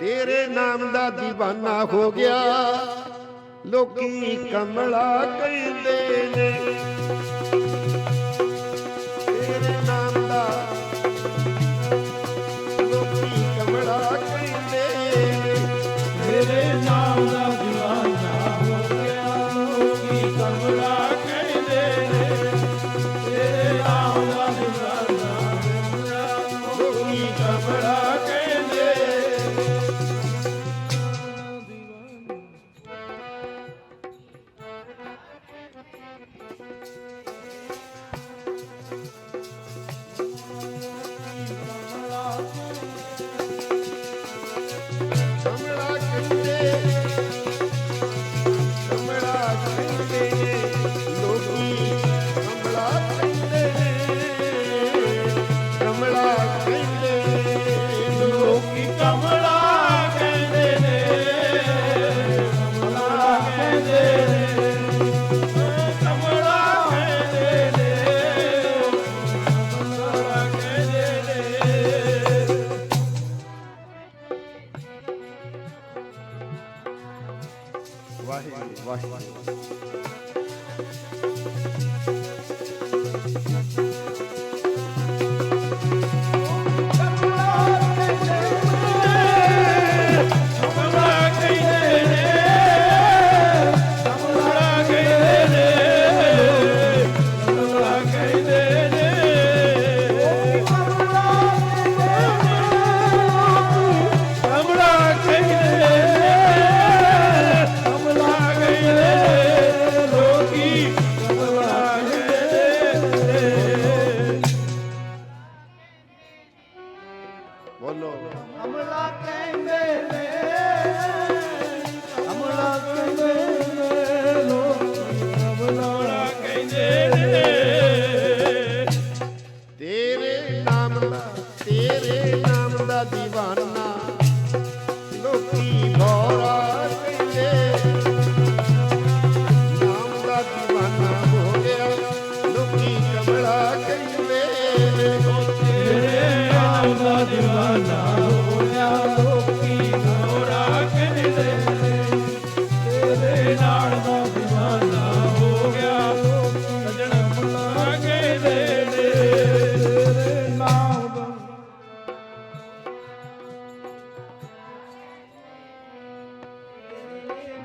ਤੇਰੇ ਨਾਮ ਦਾ دیਵਾਨਾ ਹੋ ਗਿਆ। ਲੋਕੀ ਕਮਲਾ ਕਹਿੰਦੇ ਨੇ Thank you. ワヘヘヘヘヘヘヘ तेरे नाम दा दीवाना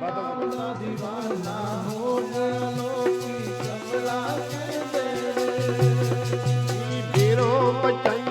ਬਾਬਲਾ دیਵਾਨਾ ਹੋ ਗਿਆ ਲੋਕੀ ਕਮਲਾ ਕਹਿੰਦੇ ਵੀਰੋ ਪਟਾਈ